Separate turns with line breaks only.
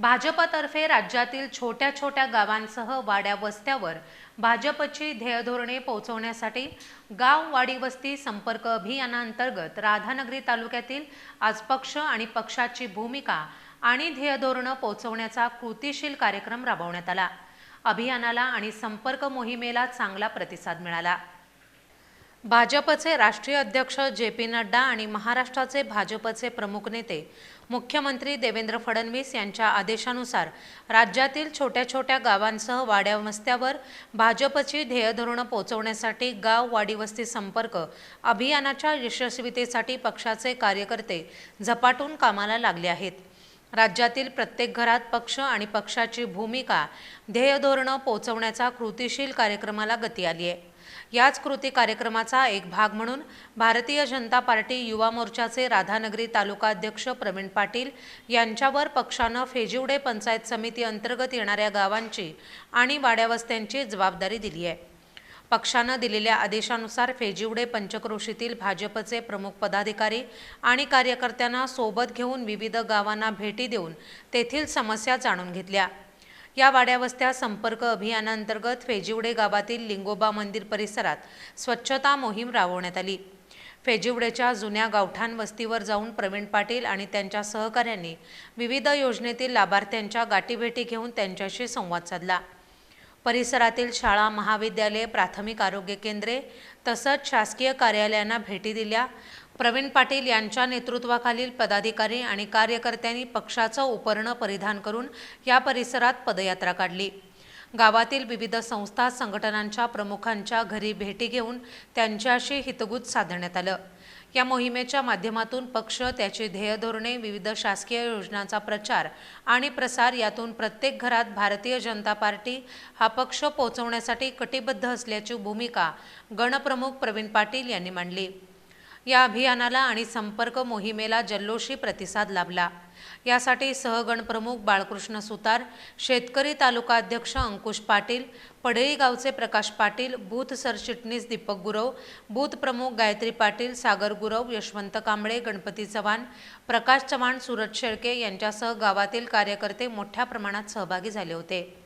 भाजपतर्फे राज्यातील छोट्या छोट्या गावांसह वाड्या वस्त्यावर भाजपची ध्येयधोरणे पोहोचवण्यासाठी गाव वाडी वस्ती संपर्क अभियानांतर्गत राधानगरी तालुक्यातील आज पक्ष आणि पक्षाची भूमिका आणि ध्येयधोरणं पोहोचवण्याचा कृतीशील कार्यक्रम राबवण्यात आला. अभियानाला आणि संपर्क मोहिमेला चांगला प्रतिसाद मिळाला. भाजपचे राष्ट्रीय अध्यक्ष जे पी नड्डा आणि महाराष्ट्राचे भाजपचे प्रमुख नेते मुख्यमंत्री देवेंद्र फडणवीस यांच्या आदेशानुसार राज्यातील छोट्या छोट्या गावांसह वाड्या वस्त्यावर भाजपची ध्येयधोरणं पोहोचवण्यासाठी गाव वाडीवस्ती संपर्क अभियानाच्या यशस्वीतेसाठी पक्षाचे कार्यकर्ते झपाटून कामाला लागले आहेत. राज्यातील प्रत्येक घरात पक्ष आणि पक्षाची भूमिका ध्येयधोरणं पोचवण्याचा कृतीशील कार्यक्रमाला गती आली आहे. याच कृती कार्यक्रमाचा एक भाग म्हणून भारतीय जनता पार्टी युवा मोर्चाचे राधानगरी तालुका अध्यक्ष प्रवीण पाटील यांच्यावर पक्षानं फेजिवडे पंचायत समिती अंतर्गत येणाऱ्या गावांची आणि वाड्यावस्त्यांची जबाबदारी दिली आहे. पक्षानं दिलेल्या आदेशानुसार फेजिवडे पंचक्रोशीतील भाजपचे प्रमुख पदाधिकारी आणि कार्यकर्त्यांना सोबत घेऊन विविध गावांना भेटी देऊन तेथील समस्या जाणून घेतल्या. या वाड्यावस्त्या संपर्क अभियानांतर्गत फेजिवडे गावातील लिंगोबा मंदिर परिसरात स्वच्छता मोहीम राबवण्यात आली. फेजिवडेच्या जुन्या गावठाण वस्तीवर जाऊन प्रवीण पाटील आणि त्यांच्या सहकाऱ्यांनी विविध योजनेतील लाभार्थ्यांच्या गाठीभेटी घेऊन त्यांच्याशी संवाद साधला. परिसरातील शाळा महाविद्यालये प्राथमिक आरोग्य केंद्रे तसंच शासकीय कार्यालयांना भेटी दिल्या. प्रवीण पाटील यांच्या नेतृत्वाखालील पदाधिकारी आणि कार्यकर्त्यांनी पक्षाचं उपरणं परिधान करून या परिसरात पदयात्रा काढली. गावातील विविध संस्था संघटनांच्या प्रमुखांच्या घरी भेटी घेऊन त्यांच्याशी हितगुज साधण्यात आलं. या मोहिमेच्या माध्यमातून पक्ष त्याची ध्येयधोरणे विविध शासकीय योजनांचा प्रचार आणि प्रसार यातून प्रत्येक घरात भारतीय जनता पार्टी हा पक्ष पोहोचवण्यासाठी कटिबद्ध असल्याची भूमिका गणप्रमुख प्रवीण पाटील यांनी मांडली. या अभियानाला आणि संपर्क मोहिमेला जल्लोषी प्रतिसाद लाभला. यासाठी सहगणप्रमुख बाळकृष्ण सुतार शेतकरी तालुका अध्यक्ष अंकुश पाटील पडळी गावचे प्रकाश पाटील बूथ सरचिटणीस दीपक गुरव बूथ प्रमुख गायत्री पाटील सागर गुरव यशवंत कांबळे गणपती चव्हाण प्रकाश चव्हाण सुरज शेळके यांच्यासह गावातील कार्यकर्ते मोठ्या प्रमाणात सहभागी झाले होते.